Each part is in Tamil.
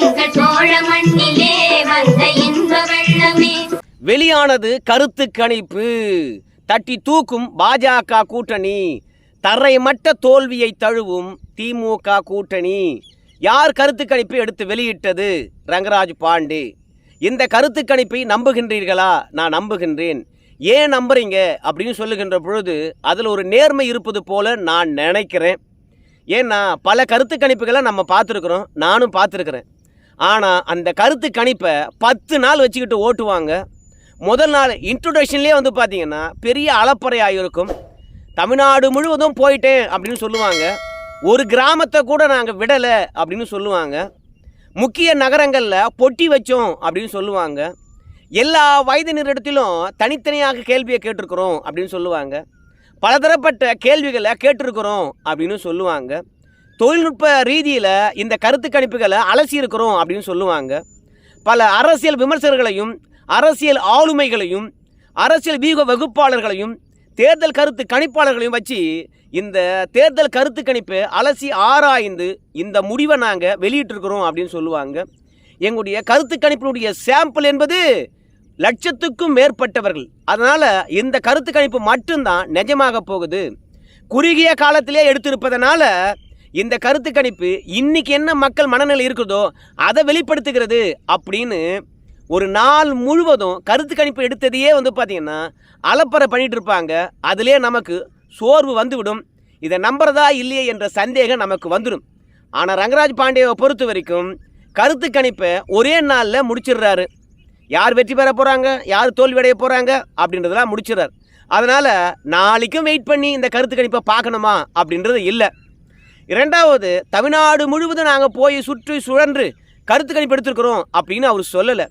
எங்கள் சோழ மண்ணிலே வந்த இன்ப வெள்ளமே வெளியானது கருத்து கணிப்பு. தட்டி தூக்கும் பாஜக கூட்டணி. தரைமட்ட தோல்வியை தழுவும் திமுக கூட்டணி. யார் கருத்து கணிப்பை எடுத்து வெளியிட்டது? ரங்கராஜ் பாண்டே. இந்த கருத்து கணிப்பை நம்புகின்றீர்களா? நான் நம்புகின்றேன். ஏன் நம்புறீங்க? அப்படின்னு சொல்லுகின்ற பொழுது அதில் ஒரு நேர்மை இருப்பது போல நான் நினைக்கிறேன். ஏன்னா பல கருத்து கணிப்புகளை நம்ம பார்த்துருக்குறோம். நானும் பார்த்துருக்குறேன். ஆனால் அந்த கருத்து கணிப்பை பத்து நாள் வச்சுக்கிட்டு ஓட்டுவாங்க. முதல் நாள் இன்ட்ரொடக்ஷன்லேயே வந்து பார்த்தீங்கன்னா பெரிய அலப்பறையாக இருக்கும் தமிழ்நாடு முழுவதும் போயிட்டேன் அப்படின்னு சொல்லுவாங்க. ஒரு கிராமத்தை கூட நாங்கள் விடலை அப்படின்னு சொல்லுவாங்க. முக்கிய நகரங்களில் பொட்டி வச்சோம் அப்படின்னு சொல்லுவாங்க. எல்லா வயதினரிடத்திலும் தனித்தனியாக கேள்வியை கேட்டிருக்கிறோம் அப்படின்னு சொல்லுவாங்க. பலதரப்பட்ட கேள்விகளை கேட்டிருக்கிறோம் அப்படின்னு சொல்லுவாங்க. தொழில்நுட்ப ரீதியில் இந்த கருத்து கணிப்புகளை அலசியிருக்கிறோம் அப்படின்னு சொல்லுவாங்க. பல அரசியல் விமர்சகர்களையும் அரசியல் ஆளுமைகளையும் அரசியல் வியூக வகுப்பாளர்களையும் தேர்தல் கருத்து கணிப்பாளர்களையும் வச்சு இந்த தேர்தல் கருத்து கணிப்பை அலசி ஆராய்ந்து இந்த முடிவை நாங்கள் வெளியிட்டிருக்கிறோம் அப்படின்னு சொல்லுவாங்க. எங்களுடைய கருத்து கணிப்பினுடைய சாம்பிள் என்பது லட்சத்துக்கும் மேற்பட்டவர்கள். அதனால் இந்த கருத்து கணிப்பு மட்டும்தான் நிஜமாக போகுது. குறுகிய காலத்திலே எடுத்திருப்பதனால இந்த கருத்து கணிப்பு இன்னைக்கு என்ன மக்கள் மனநிலை இருக்குதோ அதை வெளிப்படுத்துகிறது அப்படின்னு ஒரு நாள் முழுவதும் கருத்து கணிப்பு எடுத்ததையே வந்து பார்த்திங்கன்னா அலப்பறை பண்ணிட்டு இருப்பாங்க. அதிலே நமக்கு சோர்வு வந்துவிடும். இதை நம்புறதா இல்லையே என்ற சந்தேகம் நமக்கு வந்துடும் ஆனால் ரங்கராஜ் பாண்டேவை பொறுத்த வரைக்கும் கருத்து கணிப்பை ஒரே நாளில் முடிச்சிடுறாரு. யார் வெற்றி பெற போகிறாங்க யார் தோல்வி அடைய போகிறாங்க அப்படின்றதெல்லாம் முடிச்சிடுறாரு. அதனால் நாளைக்கும் வெயிட் பண்ணி இந்த கருத்து கணிப்பை பார்க்கணுமா அப்படின்றது இல்லை. இரண்டாவது தமிழ்நாடு முழுவதும் நாங்கள் போய் சுற்றி சுழன்று கருத்து கணிப்பு எடுத்திருக்கிறோம் அப்படின்னு அவர் சொல்லலை.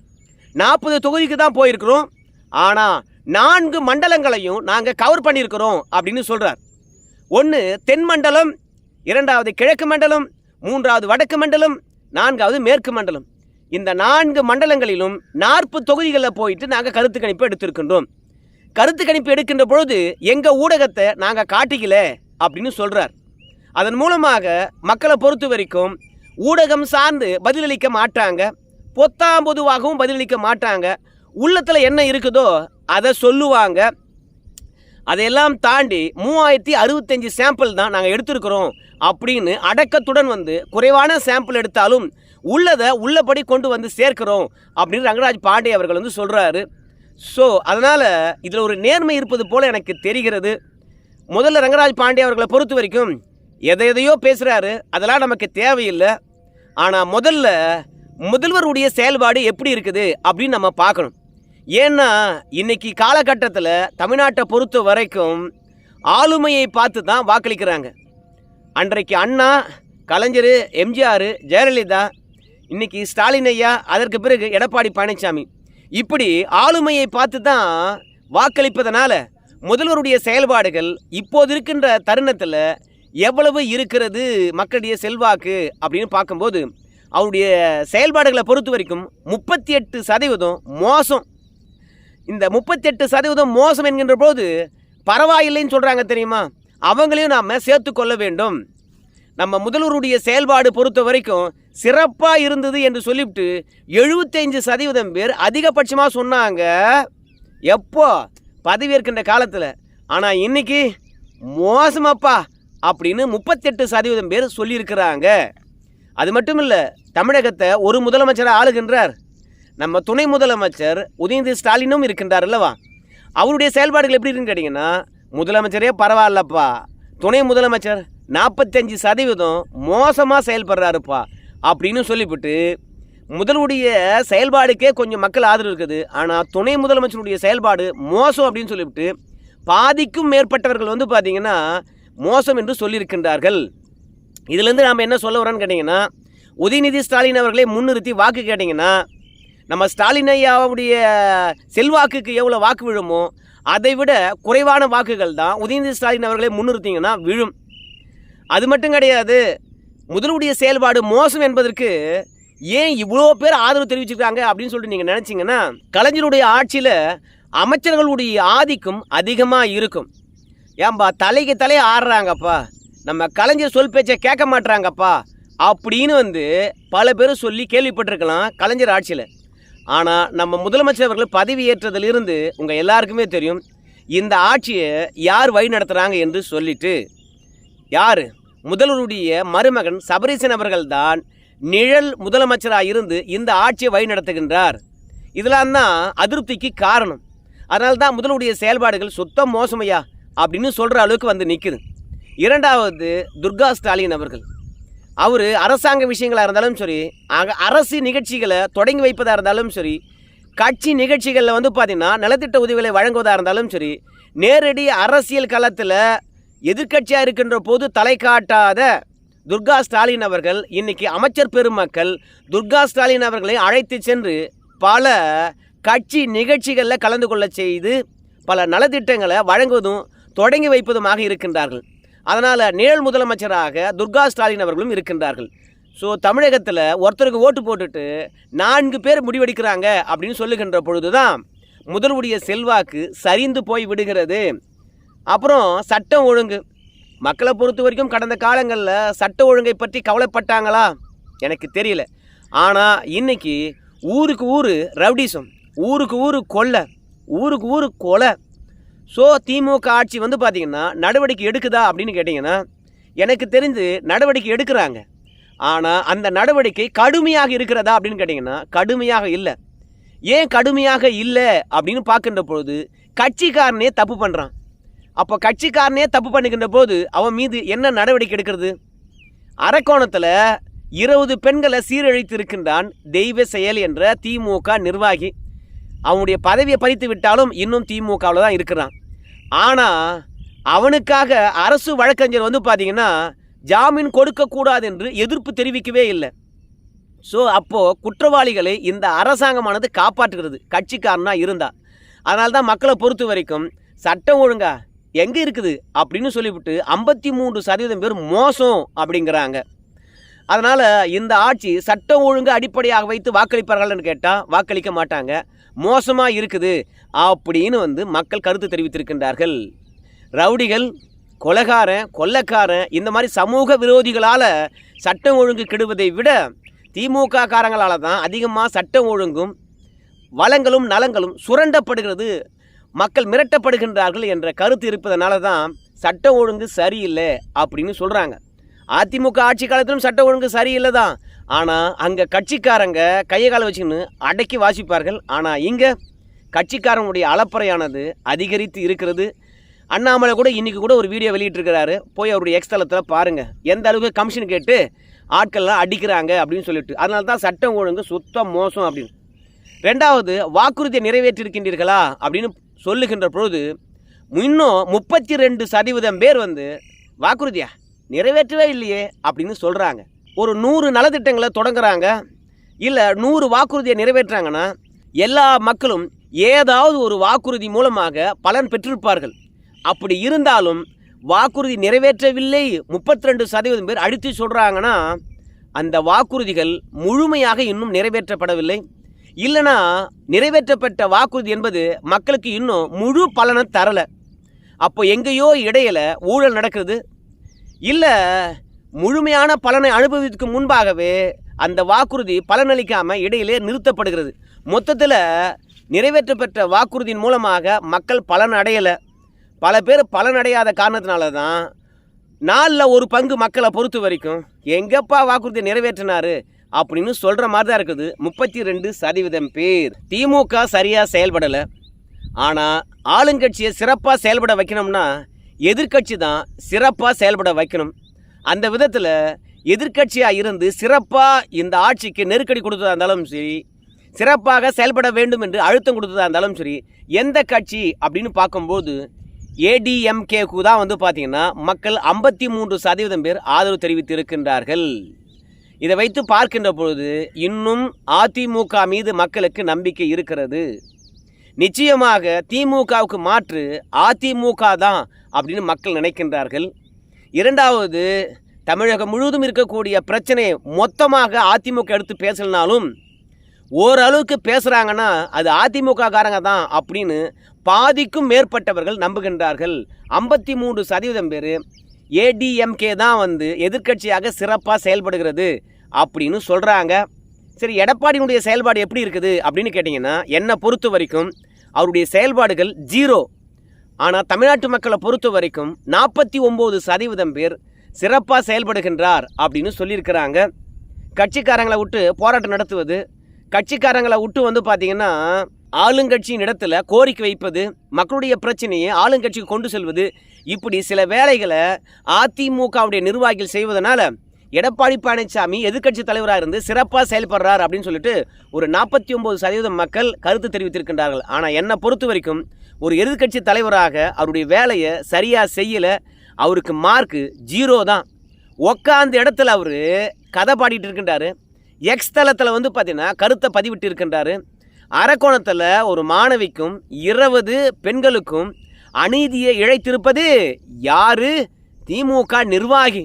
நாற்பது தொகுதிக்கு தான் போயிருக்கிறோம். ஆனால் நான்கு மண்டலங்களையும் நாங்கள் கவர் பண்ணியிருக்கிறோம் அப்படின்னு சொல்கிறார் ஒன்று தென் மண்டலம் இரண்டாவது கிழக்கு மண்டலம் மூன்றாவது வடக்கு மண்டலம் நான்காவது மேற்கு மண்டலம். இந்த நான்கு மண்டலங்களிலும் நாற்பது தொகுதிகளில் போயிட்டு நாங்கள் கருத்து கணிப்பு எடுத்திருக்கின்றோம். கருத்து கணிப்பு எடுக்கின்ற பொழுது எங்கள் ஊடகத்தை நாங்கள் காட்டிக்கல அப்படின்னு சொல்கிறார் அதன் மூலமாக மக்களை பொறுத்த வரைக்கும் ஊடகம் சார்ந்து பதிலளிக்க மாட்டாங்க. பொத்தாம் பொதுவாகவும் பதிலளிக்க மாட்டாங்க. உள்ளத்தில் என்ன இருக்குதோ அதை சொல்லுவாங்க. அதையெல்லாம் தாண்டி மூவாயிரத்தி அறுபத்தஞ்சு சாம்பிள் தான் நாங்கள் எடுத்திருக்கிறோம் அப்படின்னு அடக்கத்துடன் வந்து குறைவான சாம்பிள் எடுத்தாலும் உள்ளதை உள்ளபடி கொண்டு வந்து சேர்க்கிறோம் அப்படின்னு ரங்கராஜ் பாண்டே அவர்கள் வந்து சொல்கிறாரு ஸோ அதனால் இதில் ஒரு நேர்மை இருப்பது போல் எனக்கு தெரிகிறது. முதல்ல ரங்கராஜ் பாண்டே அவர்களை பொறுத்த வரைக்கும் எதை எதையோ பேசுகிறாரு அதெல்லாம் நமக்கு தேவையில்லை. ஆனால் முதல்ல முதல்வருடைய செயல்பாடு எப்படி இருக்குது அப்படின்னு நம்ம பார்க்கணும். ஏன்னா இன்னைக்கு காலகட்டத்தில் தமிழ்நாட்டை பொறுத்த வரைக்கும் ஆளுமையை பார்த்து தான் வாக்களிக்கிறாங்க. அன்றைக்கு அண்ணா கலைஞர் எம்ஜிஆர் ஜெயலலிதா இன்னைக்கு ஸ்டாலின் ஐயா அதற்கு பிறகு எடப்பாடி பழனிசாமி இப்படி ஆளுமையை பார்த்து தான் வாக்களிப்பதனால முதல்வருடைய செயல்பாடுகள் இப்போது இருக்கின்ற தருணத்தில் எவ்வளவு இருக்கிறது மக்களுடைய செல்வாக்கு அப்படின்னு பார்க்கும்போது அவருடைய செயல்பாடுகளை பொறுத்த வரைக்கும் முப்பத்தி எட்டு சதவீதம் மோசம். இந்த முப்பத்தெட்டு சதவீதம் மோசம் என்கின்ற போது பரவாயில்லைன்னு சொல்கிறாங்க தெரியுமா? அவங்களையும் நாம் சேர்த்து கொள்ள வேண்டும். நம்ம முதல்வருடைய செயல்பாடு பொறுத்த வரைக்கும் சிறப்பாக இருந்தது என்று சொல்லிவிட்டு எழுபத்தைந்து சதவீதம் பேர் அதிகபட்சமாக சொன்னாங்க. எப்போ? பதவியேற்கின்ற காலத்தில். ஆனால் இன்னைக்கு மோசமாப்பா. அப்படின்னு முப்பத்தெட்டு சதவீதம் பேர் சொல்லியிருக்கிறாங்க. அது மட்டும் இல்லை தமிழகத்தை ஒரு முதலமைச்சராக ஆளுகின்றார். நம்ம துணை முதலமைச்சர் உதயநிதி ஸ்டாலினும் இருக்கின்றார் அல்லவா? அவருடைய செயல்பாடுகள் எப்படி இருக்குன்னு கேட்டிங்கன்னா முதலமைச்சரே பரவாயில்லப்பா. துணை முதலமைச்சர் நாற்பத்தஞ்சு சதவீதம் மோசமாக செயல்படுறாருப்பா அப்படின்னு சொல்லிவிட்டு முதலுடைய செயல்பாடுக்கே கொஞ்சம் மக்கள் ஆதரவு இருக்குது. ஆனால் துணை முதலமைச்சருடைய செயல்பாடு மோசம் அப்படின்னு சொல்லிவிட்டு பாதிக்கும் மேற்பட்டவர்கள் வந்து பார்த்திங்கன்னா மோசம் என்று சொல்லியிருக்கின்றார்கள். இதுலேருந்து நாம் என்ன சொல்ல வரோன்னு கேட்டிங்கன்னா உதயநிதி ஸ்டாலின் அவர்களை முன்னிறுத்தி வாக்கு கேட்டிங்கன்னா நம்ம ஸ்டாலின் ஐயாவுடைய செல்வாக்குக்கு எவ்வளோ வாக்கு விழுமோ அதை விட குறைவான வாக்குகள் தான் உதயநிதி ஸ்டாலின் அவர்களை முன்னிறுத்திங்கன்னா விழும். அது மட்டும் கிடையாது முதலுடைய செயல்பாடு மோசம் என்பதற்கு ஏன் இவ்வளோ பேர் ஆதரவு தெரிவிச்சிருக்காங்க அப்படின்னு சொல்லிட்டு நீங்கள் நினச்சிங்கன்னா கலைஞருடைய ஆட்சியில் அமைச்சர்களுடைய ஆதிக்கம் அதிகமாக இருக்கும். ஏன்பா தலைக்கு தலையை ஆடுறாங்கப்பா. நம்ம கலைஞர் சொல் பேச்சை கேட்க மாட்டுறாங்கப்பா அப்படின்னு வந்து பல பேரும் சொல்லி கேள்விப்பட்டிருக்கலாம் கலைஞர் ஆட்சியில். ஆனால் நம்ம முதலமைச்சர் அவர்கள் பதவி ஏற்றதிலிருந்து உங்கள் எல்லாருக்குமே தெரியும் இந்த ஆட்சியை யார் வழி நடத்துகிறாங்க என்று சொல்லிட்டு. யார்? முதல்வருடைய மருமகன் சபரீசன் அவர்கள்தான் நிழல் முதலமைச்சராக இருந்து இந்த ஆட்சியை வழி நடத்துகின்றார். இதெல்லாம் தான் அதிருப்திக்கு காரணம். அதனால்தான் முதல்வருடைய செயல்பாடுகள் சுத்தம் மோசமையா அப்படின்னு சொல்கிற அளவுக்கு வந்து நிற்குது இரண்டாவது துர்கா ஸ்டாலின் அவர்கள். அவர் அரசாங்க விஷயங்களாக இருந்தாலும் சரி அக அரசு நிகழ்ச்சிகளை தொடங்கி வைப்பதாக இருந்தாலும் சரி கட்சி நிகழ்ச்சிகளில் வந்து பார்த்திங்கன்னா நலத்திட்ட உதவிகளை வழங்குவதாக இருந்தாலும் சரி நேரடி அரசியல் களத்தில் எதிர்க்கட்சியாக இருக்கின்ற போது தலை காட்டாத துர்கா ஸ்டாலின் அவர்கள் இன்றைக்கி அமைச்சர் பெருமக்கள் துர்கா ஸ்டாலின் அவர்களை அழைத்து சென்று பல கட்சி நிகழ்ச்சிகளில் கலந்து கொள்ள செய்து பல நலத்திட்டங்களை வழங்குவதும் தொடங்கி வைப்பதுமாக இருக்கின்றார்கள். அதனால் நிழல் முதலமைச்சராக துர்கா ஸ்டாலின் அவர்களும் இருக்கின்றார்கள். ஸோ தமிழகத்தில் ஒருத்தருக்கு ஓட்டு போட்டுட்டு நான்கு பேர் முடிவெடுக்கிறாங்க அப்படின்னு சொல்லுகின்ற பொழுது தான் முதல்வருடைய செல்வாக்கு சரிந்து போய் விடுகிறது. அப்புறம் சட்டம் ஒழுங்கு. மக்களை பொறுத்த வரைக்கும் கடந்த காலங்களில் சட்ட ஒழுங்கை பற்றி கவலைப்பட்டாங்களா? எனக்கு தெரியல. ஆனால் இன்னைக்கு ஊருக்கு ஊர் ரவுடிசம் ஊருக்கு ஊர் கொள்ளை ஊருக்கு ஊர் கொலை ஸோ திமுக ஆட்சி வந்து பார்த்திங்கன்னா நடவடிக்கை எடுக்குதா அப்படின்னு கேட்டிங்கன்னா எனக்கு தெரிஞ்சு நடவடிக்கை எடுக்கிறாங்க. ஆனால் அந்த நடவடிக்கை கடுமையாக இருக்கிறதா அப்படின்னு கேட்டிங்கன்னா கடுமையாக இல்லை. ஏன் கடுமையாக இல்லை அப்படின்னு பார்க்கின்ற பொழுது கட்சிக்காரனே தப்பு பண்ணுறான் அப்போ கட்சிக்காரனே தப்பு பண்ணிக்கின்ற போது அவன் மீது என்ன நடவடிக்கை எடுக்கிறது? அரக்கோணத்தில் இருபது பெண்களை சீரழித்து இருக்கின்றான் தெய்வ செயல் என்ற திமுக நிர்வாகி. அவனுடைய பதவியை பறித்து விட்டாலும் இன்னும் திமுகவில் தான் இருக்கிறான். ஆனால் அவனுக்காக அரசு வழக்கறிஞர் வந்து பார்த்தீங்கன்னா ஜாமீன் கொடுக்கக்கூடாது என்று எதிர்ப்பு தெரிவிக்கவே இல்லை. ஸோ அப்போது குற்றவாளிகளை இந்த அரசாங்கமானது காப்பாற்றுகிறது. கட்சிக்காரனாக இருந்தா. அதனால தான் மக்களை பொறுத்த வரைக்கும் சட்டம் ஒழுங்கா எங்கே இருக்குது? அப்படின்னு சொல்லிவிட்டு ஐம்பத்தி மூன்று சதவீதம் பேர் மோசம் அப்படிங்கிறாங்க. அதனால் இந்த ஆட்சி சட்டம் ஒழுங்கு அடிப்படையாக வைத்து வாக்களிப்பார்கள்னு கேட்டால் வாக்களிக்க மாட்டாங்க. மோசமாக இருக்குது. அப்படின்னு வந்து மக்கள் கருத்து தெரிவித்திருக்கின்றார்கள். ரவுடிகள் கொலகாரன் கொள்ளக்காரன் இந்த மாதிரி சமூக விரோதிகளால் சட்டம் ஒழுங்கு கெடுவதை விட திமுக காரங்களால் தான் அதிகமாக சட்டம் ஒழுங்கும் வளங்களும் நலங்களும் சுரண்டப்படுகிறது மக்கள் மிரட்டப்படுகின்றார்கள் என்ற கருத்து இருப்பதனால தான் சட்டம் ஒழுங்கு சரியில்லை அப்படின்னு சொல்கிறாங்க அதிமுக ஆட்சி காலத்திலும் சட்டம் ஒழுங்கு சரியில்லை தான். ஆனால் அங்கே கட்சிக்காரங்க கையை காலை வச்சுக்கின்னு அடக்கி வாசிப்பார்கள். ஆனால் இங்கே கட்சிக்காரனுடைய அலப்பறையானது அதிகரித்து இருக்கிறது. அண்ணாமலை கூட இன்றைக்கி கூட ஒரு வீடியோ வெளியிட்டிருக்கிறாரு. போய் அவருடைய எக்ஸ்தலத்தில் பாருங்கள் எந்த அளவுக்கு கமிஷன் கேட்டு ஆட்கள்லாம் அடிக்கிறாங்க அப்படின்னு சொல்லிட்டு. அதனால தான் சட்டம் ஒழுங்கு சுத்தம் மோசம் அப்படின்னு. ரெண்டாவது வாக்குறுதியை நிறைவேற்றிருக்கின்றீர்களா அப்படின்னு சொல்லுகின்ற பொழுது இன்னும் முப்பத்தி ரெண்டு சதவீதம் பேர் வந்து வாக்குறுதியா நிறைவேற்றவே இல்லையே அப்படின்னு சொல்கிறாங்க ஒரு நூறு நலத்திட்டங்களை தொடங்குறாங்க. இல்லை நூறு வாக்குறுதியை நிறைவேற்றுறாங்கன்னா எல்லா மக்களும் ஏதாவது ஒரு வாக்குறுதி மூலமாக பலன் பெற்றிருப்பார்கள். அப்படி இருந்தாலும் வாக்குறுதி நிறைவேற்றவில்லை. முப்பத்தி ரெண்டு சதவீதம் பேர் அடித்து சொல்கிறாங்கன்னா அந்த வாக்குறுதிகள் முழுமையாக இன்னும் நிறைவேற்றப்படவில்லை. இல்லைனா நிறைவேற்றப்பட்ட வாக்குறுதி என்பது மக்களுக்கு இன்னும் முழு பலனை தரலை. அப்போ எங்கேயோ இடையில ஊழல் நடக்குது இல்லை முழுமையான பலனை அனுபவித்துக்கு முன்பாகவே அந்த வாக்குறுதி பலனளிக்காமல் இடையிலே நிறுத்தப்படுகிறது. மொத்தத்தில் நிறைவேற்றப்பெற்ற வாக்குறுதியின் மூலமாக மக்கள் பலன் அடையலை பல பேர் பலன் அடையாத காரணத்தினால தான் நாளில் ஒரு பங்கு மக்களை பொறுத்த வரைக்கும் எங்கப்பா வாக்குறுதி நிறைவேற்றினாரு அப்படின்னு சொல்கிற மாதிரி தான் இருக்குது. முப்பத்தி ரெண்டு சதவீதம் பேர் திமுக சரியாக செயல்படலை. ஆனால் ஆளுங்கட்சியை சிறப்பாக செயல்பட வைக்கணும்னா எதிர்க்கட்சி தான் சிறப்பாக செயல்பட வைக்கணும். அந்த விதத்தில் எதிர்க்கட்சியாக இருந்து சிறப்பாக இந்த ஆட்சிக்கு நெருக்கடி கொடுத்ததா இருந்தாலும் சரி சிறப்பாக செயல்பட வேண்டும் என்று அழுத்தம் கொடுத்ததா இருந்தாலும் சரி எந்த கட்சி அப்படின்னு பார்க்கும்போது ஏடிஎம்கேக்கு தான் வந்து பார்த்தீங்கன்னா மக்கள் ஐம்பத்தி மூன்று சதவீதம் பேர் ஆதரவு தெரிவித்து இருக்கின்றார்கள். இதை வைத்து பார்க்கின்ற பொழுது இன்னும் அதிமுக மீது மக்களுக்கு நம்பிக்கை இருக்கிறது. நிச்சயமாக திமுகவுக்கு மாற்று அதிமுக தான் அப்படின்னு மக்கள் நினைக்கின்றார்கள். இரண்டாவது தமிழகம் முழுவதும் இருக்கக்கூடிய பிரச்சனையை மொத்தமாக அதிமுக எடுத்து பேசலனாலும் ஓரளவுக்கு பேசுகிறாங்கன்னா அது அதிமுக காரங்க தான் அப்படின்னு பாதிக்கும் மேற்பட்டவர்கள் நம்புகின்றார்கள். ஐம்பத்தி மூன்று சதவீதம் பேர் ஏடிஎம்கே தான் வந்து எதிர்க்கட்சியாக சிறப்பாக செயல்படுகிறது அப்படின்னு சொல்கிறாங்க சரி எடப்பாடியினுடைய செயல்பாடு எப்படி இருக்குது அப்படின்னு கேட்டிங்கன்னா என்னை பொறுத்த வரைக்கும் அவருடைய செயல்பாடுகள் ஜீரோ. ஆனால் தமிழ்நாட்டு மக்களை பொறுத்த வரைக்கும் நாற்பத்தி ஒம்பது சதவீதம் பேர் சிறப்பாக செயல்படுகின்றார் அப்படின்னு சொல்லியிருக்கிறாங்க. கட்சிக்காரங்களை விட்டு போராட்டம் நடத்துவது கட்சிக்காரங்களை விட்டு வந்து பார்த்தீங்கன்னா ஆளுங்கட்சியின் இடத்துல கோரிக்கை வைப்பது மக்களுடைய பிரச்சனையை ஆளுங்கட்சிக்கு கொண்டு செல்வது இப்படி சில வேலைகளை அதிமுகவுடைய நிர்வாகிகள் செய்வதனால எடப்பாடி பழனிசாமி எதிர்க்கட்சி தலைவராக இருந்து சிறப்பாக செயல்படுறார் அப்படின்னு சொல்லிட்டு ஒரு நாற்பத்தி ஒம்பது சதவீதம் மக்கள் கருத்து தெரிவித்திருக்கின்றார்கள். ஆனால் என்னை பொறுத்த வரைக்கும் ஒரு எதிர்க்கட்சி தலைவராக அவருடைய வேலையை சரியாக செய்யலை அவருக்கு மார்க்கு ஜீரோ தான். உக்காந்த இடத்துல அவர் கதை பாடிட்டு இருக்கின்றாரு. எக்ஸ் தளத்தில் வந்து பார்த்தீங்கன்னா கருத்தை பதிவிட்டு இருக்கின்றாரு அரக்கோணத்தில் ஒரு மாணவிக்கும் இருபது பெண்களுக்கும் அநீதியை இழைத்திருப்பது யாரு? திமுக நிர்வாகி.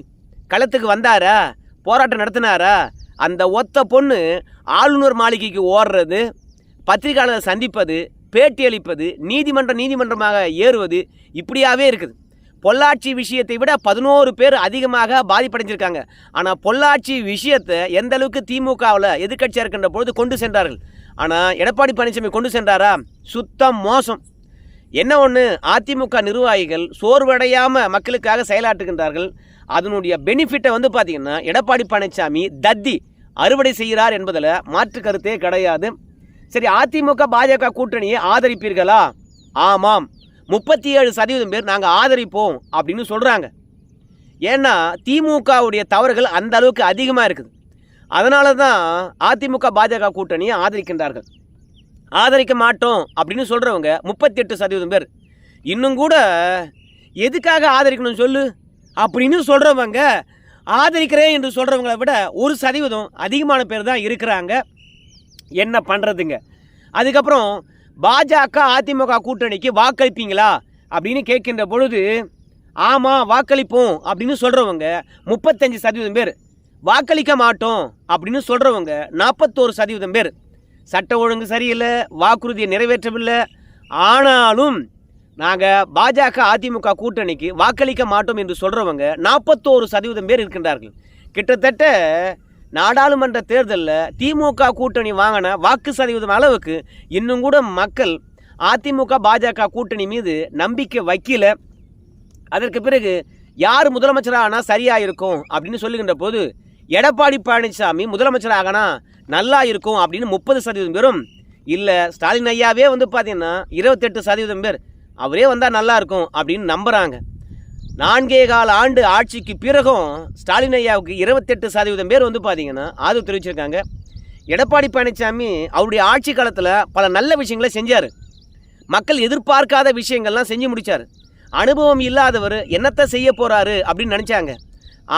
களத்துக்கு வந்தாரா? போராட்டம் நடத்தினாரா? அந்த ஒத்த பொண்ணு ஆளுநர் மாளிகைக்கு ஓடுறது பத்திரிகையாளரை சந்திப்பது பேட்டி அளிப்பது நீதிமன்றம் நீதிமன்றமாக ஏறுவது இப்படியாவே இருக்குது. பொள்ளாச்சி விஷயத்தை விட பதினோரு பேர் அதிகமாக பாதிப்படைஞ்சிருக்காங்க. ஆனால் பொள்ளாச்சி விஷயத்தை எந்த அளவுக்கு திமுகவில் எதிர்க்கட்சியாக இருக்கின்ற பொழுது கொண்டு சென்றார்கள்? ஆனால் எடப்பாடி பழனிசாமி கொண்டு சென்றாரா? சுத்தம் மோசம். என்ன ஒன்று அதிமுக நிர்வாகிகள் சோர்வடையாமல் மக்களுக்காக செயலாற்றுகின்றார்கள். அதனுடைய பெனிஃபிட்டை வந்து பார்த்திங்கன்னா எடப்பாடி பழனிசாமி தத்தி அறுவடை செய்கிறார் என்பதில் மாற்று கருத்தே கிடையாது. சரி அதிமுக பாஜக கூட்டணியை ஆதரிப்பீர்களா? ஆமாம். முப்பத்தி ஏழு சதவீதம் பேர் நாங்கள் ஆதரிப்போம் அப்படின்னு சொல்கிறாங்க ஏன்னா திமுகவுடைய தவறுகள் அந்த அளவுக்கு அதிகமாக இருக்குது. அதனால தான் அதிமுக பாஜக கூட்டணியை ஆதரிக்கின்றார்கள். ஆதரிக்க மாட்டோம் அப்படின்னு சொல்கிறவங்க முப்பத்தி எட்டு சதவீதம் பேர். இன்னும் கூட எதுக்காக ஆதரிக்கணும் சொல்லு? அப்படின்னு சொல்கிறவங்க ஆதரிக்கிறேன் என்று சொல்கிறவங்கள விட ஒரு சதவீதம் அதிகமான பேர் தான் இருக்கிறாங்க. என்ன பண்ணுறதுங்க அதுக்கப்புறம் பாஜக அதிமுக கூட்டணிக்கு வாக்களிப்பீங்களா? அப்படின்னு கேட்கின்ற பொழுது ஆமாம் வாக்களிப்போம் அப்படின்னு சொல்கிறவங்க முப்பத்தஞ்சு சதவீதம் பேர். வாக்களிக்க மாட்டோம் அப்படின்னு சொல்கிறவங்க நாற்பத்தோரு சதவீதம் பேர். சட்ட ஒழுங்கு சரியில்லை வாக்குறுதியை நிறைவேற்றவில்லை. ஆனாலும் நாங்கள் பாஜக அதிமுக கூட்டணிக்கு வாக்களிக்க மாட்டோம் என்று சொல்கிறவங்க நாற்பத்தோரு சதவீதம் பேர் இருக்கின்றார்கள். கிட்டத்தட்ட நாடாளுமன்ற தேர்தலில் திமுக கூட்டணி வாங்கின வாக்கு சதவீதம் அளவுக்கு இன்னும் கூட மக்கள் அதிமுக பாஜக கூட்டணி மீது நம்பிக்கை வைக்கல. அதற்கு பிறகு யார் முதலமைச்சரானா சரியாக இருக்கும் அப்படின்னு சொல்லுகின்ற போது எடப்பாடி பழனிசாமி முதலமைச்சராகனா நல்லா இருக்கும் அப்படின்னு முப்பது சதவீதம் பேரும் இல்லை ஸ்டாலின் ஐயாவே வந்து பார்த்தீங்கன்னா இருபத்தெட்டு சதவீதம் பேர் அவரே வந்தால் நல்லா இருக்கும் அப்படின்னு நம்புகிறாங்க நான்கே கால ஆண்டு ஆட்சிக்கு பிறகும் ஸ்டாலின் ஐயாவுக்கு இருபத்தெட்டு சதவீதம் பேர் வந்து பார்த்தீங்கன்னா ஆதரவு தெரிவிச்சிருக்காங்க. எடப்பாடி பழனிசாமி அவருடைய ஆட்சி காலத்தில் பல நல்ல விஷயங்களை செஞ்சார். மக்கள் எதிர்பார்க்காத விஷயங்கள்லாம் செஞ்சு முடிச்சார். அனுபவம் இல்லாதவர் என்னத்தை செய்ய போகிறாரு அப்படின்னு நினச்சாங்க.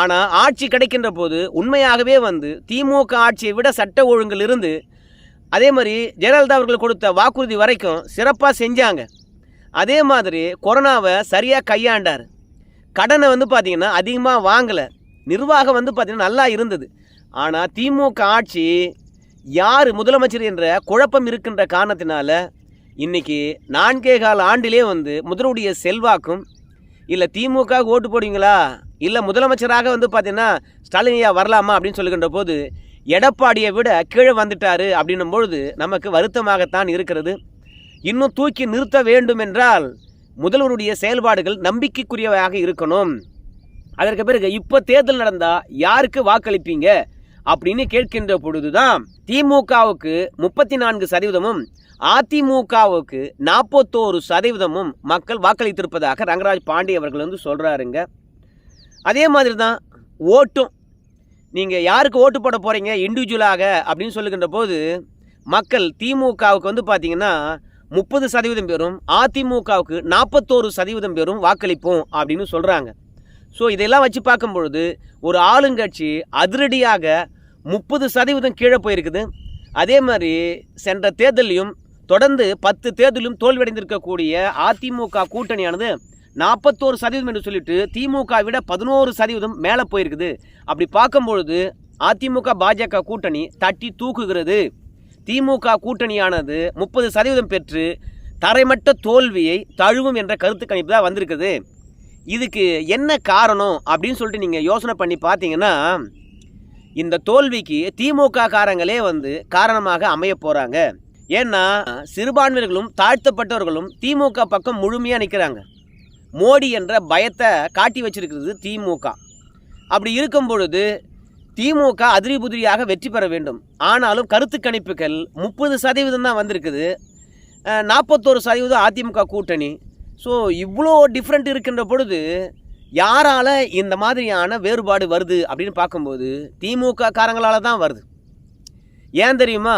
ஆனால் ஆட்சி கிடைக்கின்ற போது உண்மையாகவே வந்து திமுக ஆட்சியை விட சட்ட ஒழுங்கில் இருந்து அதே மாதிரி ஜெயலலிதா அவர்கள் கொடுத்த வாக்குறுதி வரைக்கும் சிறப்பாக செஞ்சாங்க. அதே மாதிரி கொரோனாவை சரியாக கையாண்டார். கடனை வந்து பார்த்திங்கன்னா அதிகமாக வாங்கலை. நிர்வாகம் வந்து பார்த்திங்கன்னா நல்லா இருந்தது. ஆனால் திமுக ஆட்சி யார் முதலமைச்சர் என்ற குழப்பம் இருக்கின்ற காரணத்தினால இன்னைக்கு நான்கே கால ஆண்டிலே வந்து முதலுடைய செல்வாக்கும் இல்லை திமுக ஓட்டு போடுவீங்களா? இல்லை முதலமைச்சராக வந்து பார்த்தீங்கன்னா ஸ்டாலின் வரலாமா அப்படின்னு சொல்லுகின்ற போது எடப்பாடியை விட கீழே வந்துட்டாரு அப்படின்னும் பொழுது நமக்கு வருத்தமாகத்தான் இருக்கிறது. இன்னும் தூக்கி நிறுத்த வேண்டும் என்றால் முதல்வருடைய செயல்பாடுகள் நம்பிக்கைக்குரியவையாக இருக்கணும். அதற்கு பிறகு இப்போ தேர்தல் நடந்தா யாருக்கு வாக்களிப்பீங்க? அப்படின்னு கேட்கின்ற பொழுதுதான் திமுகவுக்கு முப்பத்தி நான்கு சதவீதமும் அதிமுகவுக்கு நாற்பத்தோரு சதவீதமும் மக்கள் வாக்களித்திருப்பதாக ரங்கராஜ் பாண்டே அவர்கள் வந்து சொல்கிறாருங்க அதே மாதிரி தான் ஓட்டும். நீங்கள் யாருக்கு ஓட்டு போட போகிறீங்க இண்டிவிஜுவலாக அப்படின்னு சொல்லுகின்ற போது மக்கள் திமுகவுக்கு வந்து பார்த்தீங்கன்னா முப்பது சதவீதம் பேரும் அதிமுகவுக்கு நாற்பத்தோரு சதவீதம் பேரும் வாக்களிப்போம் அப்படின்னு சொல்கிறாங்க ஸோ இதெல்லாம் வச்சு பார்க்கும் பொழுது ஒரு ஆளுங்கட்சி அதிரடியாக முப்பது சதவீதம் கீழே போயிருக்குது. அதே மாதிரி சென்ற தேர்தலையும் தொடர்ந்து பத்து தேர்தலும் தோல்வியடைந்திருக்கக்கூடிய அதிமுக கூட்டணியானது நாற்பத்தோரு சதவீதம் என்று சொல்லிட்டு திமுக விட பதினோரு சதவீதம் மேலே போயிருக்குது. அப்படி பார்க்கும்பொழுது அதிமுக பாஜக கூட்டணி தட்டி தூக்குகிறது. திமுக கூட்டணியானது முப்பது சதவீதம் பெற்று தரைமட்ட தோல்வியை தழுவும் என்ற கருத்து கணிப்பு தான் வந்திருக்குது. இதுக்கு என்ன காரணம் அப்படின்னு சொல்லிட்டு நீங்கள் யோசனை பண்ணி பார்த்தீங்கன்னா இந்த தோல்விக்கு திமுக காரங்களே வந்து காரணமாக அமைய போகிறாங்க ஏன்னா சிறுபான்மையர்களும் தாழ்த்தப்பட்டவர்களும் திமுக பக்கம் முழுமையாக நிற்கிறாங்க மோடி என்ற பயத்தை காட்டி வச்சிருக்கிறது திமுக. அப்படி இருக்கும் பொழுது திமுக அதிரி புதிரியாக வெற்றி பெற வேண்டும். ஆனாலும் கருத்து கணிப்புகள் முப்பது சதவீதம் தான் வந்திருக்குது. நாற்பத்தோரு சதவீதம் அதிமுக கூட்டணி. ஸோ இவ்வளோ டிஃப்ரெண்ட் இருக்கின்ற பொழுது யாரால் இந்த மாதிரியான வேறுபாடு வருது அப்படின்னு பார்க்கும்போது திமுக காரங்களால் தான் வருது. ஏன் தெரியுமா?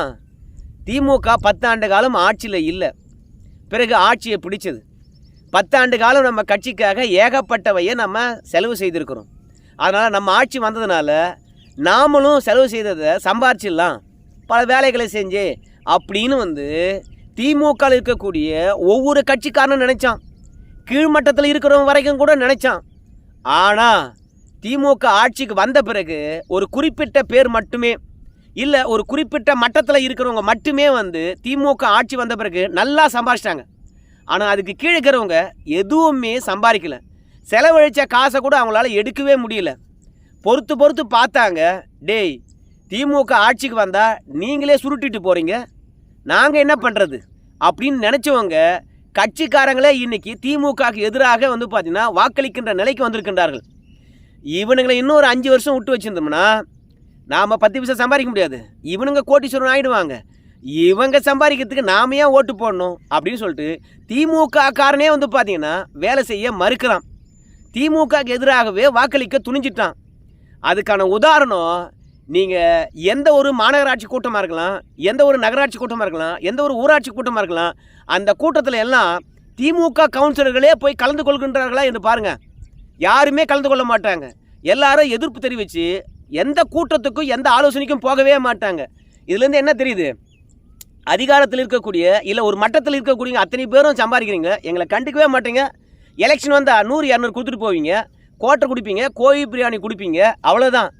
திமுக பத்தாண்டு காலம் ஆட்சியில் இல்லை. பிறகு ஆட்சியை பிடிச்சது. பத்தாண்டு காலம் நம்ம கட்சிக்காக ஏகப்பட்டவையை நம்ம செலவு செய்திருக்கிறோம். அதனால் நம்ம ஆட்சி வந்ததுனால நாமளும் செலவு செய்ததை சம்பாரிச்சிடலாம். பல வேலைகளை செஞ்சு அப்படின்னு வந்து திமுகவில் இருக்கக்கூடிய ஒவ்வொரு கட்சிக்காரனும் நினைச்சான். கீழ்மட்டத்தில் இருக்கிறவங்க வரைக்கும் கூட நினைச்சான். ஆனால் திமுக ஆட்சிக்கு வந்த பிறகு ஒரு குறிப்பிட்ட பேர் மட்டுமே இல்லை ஒரு குறிப்பிட்ட மட்டத்தில் இருக்கிறவங்க மட்டுமே வந்து திமுக ஆட்சி வந்த பிறகு நல்லா சம்பாரிச்சிட்டாங்க. ஆனால் அதுக்கு கீழே இருக்கிறவங்க எதுவுமே சம்பாதிக்கல செலவழித்த காசை கூட அவங்களால எடுக்கவே முடியல. பொறுத்து பொறுத்து பார்த்தாங்க. டேய் திமுக ஆட்சிக்கு வந்தால் நீங்களே சுருட்டிட்டு போகிறீங்க நாங்கள் என்ன பண்ணுறது அப்படின்னு நினச்சவங்க கட்சிக்காரங்களே இன்றைக்கி திமுகவுக்கு எதிராக வந்து பார்த்தீங்கன்னா வாக்களிக்கின்ற நிலைக்கு வந்திருக்கின்றார்கள். இவனுங்களை இன்னும் ஒரு அஞ்சு வருஷம் விட்டு வச்சுருந்தோம்னா நாம் பத்து பைசா சம்பாதிக்க முடியாது. இவனுங்க கோட்டீஸ்வரன் ஆகிடுவாங்க இவங்க சம்பாதிக்கிறதுக்கு நாம ஏன் ஓட்டு போடணும்? அப்படின்னு சொல்லிட்டு திமுக காரனே வந்து பார்த்தீங்கன்னா வேலை செய்ய மறுக்கிறான். திமுகக்கு எதிராகவே வாக்களிக்க துணிஞ்சிட்டான். அதுக்கான உதாரணம் நீங்கள் எந்த ஒரு மாநகராட்சி கூட்டமாக இருக்கலாம் எந்த ஒரு நகராட்சி கூட்டமாக இருக்கலாம் எந்த ஒரு ஊராட்சி கூட்டமாக இருக்கலாம் அந்த கூட்டத்தில் எல்லாம் திமுக கவுன்சிலர்களே போய் கலந்து கொள்கின்றார்களா என்று பாருங்கள் யாருமே கலந்து கொள்ள மாட்டாங்க. எல்லாரும் எதிர்ப்பு தெரிவித்து எந்த கூட்டத்துக்கும் எந்த ஆலோசனைக்கும் போகவே மாட்டாங்க. இதுலேருந்து என்ன தெரியுது? அதிகாரத்தில் இருக்கக்கூடிய இல்லை ஒரு மட்டத்தில் இருக்கக்கூடிய அத்தனை பேரும் சம்பாதிக்கிறீங்க. எங்களை கண்டுக்கவே மாட்டீங்க. எலெக்ஷன் வந்தால் நூறு இரநூறு கொடுத்துட்டு போவீங்க. கோட்டை குடிப்பீங்க கோழி பிரியாணி குடிப்பீங்க அவ்வளோதான்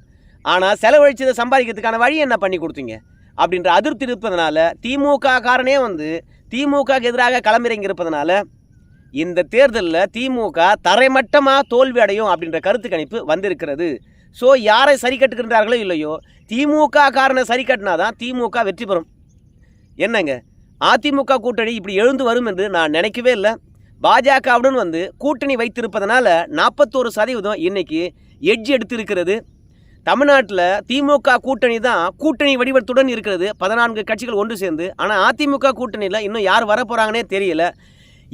ஆனால் செலவழிச்சதை சம்பாதிக்கிறதுக்கான வழி என்ன பண்ணி கொடுத்தீங்க? அப்படின்ற அதிருப்தி இருப்பதனால திமுக காரனே வந்து திமுகக்கு எதிராக களமிறங்கி இருப்பதனால இந்த தேர்தலில் திமுக தரைமட்டமாக தோல்வி அடையும் அப்படின்ற கருத்து கணிப்பு வந்திருக்கிறது. ஸோ யாரை சரி கட்டுகின்றார்களோ இல்லையோ திமுக காரனை சரி கட்டினா தான் திமுக வெற்றி பெறும். என்னங்க? அதிமுக கூட்டணி இப்படி எழுந்து வரும் என்று நான் நினைக்கவே இல்லை. பாஜகவுடன் வந்து கூட்டணி வைத்திருப்பதனால நாற்பத்தோரு சதவீதம் இன்னைக்கு எட்ஜ் எடுத்திருக்கிறது. தமிழ்நாட்டில் திமுக கூட்டணி தான் கூட்டணி வடிவத்துடன் இருக்கிறது. பதினான்கு கட்சிகள் ஒன்று சேர்ந்து. ஆனால் அதிமுக கூட்டணியில் இன்னும் யார் வர போகிறாங்கன்னே தெரியல.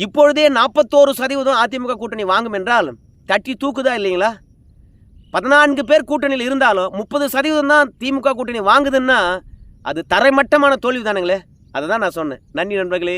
இப்பொழுதே நாற்பத்தோரு சதவீதம் அதிமுக கூட்டணி வாங்கும் என்றால் தட்டி தூக்குதா இல்லைங்களா? பதினான்கு பேர் கூட்டணியில் இருந்தாலும் முப்பது சதவீதம் தான் திமுக கூட்டணி வாங்குதுன்னா அது தரைமட்டமான தோல்வி தானுங்களே அதை தான் நான் சொன்னேன். நன்றி நண்பர்களே.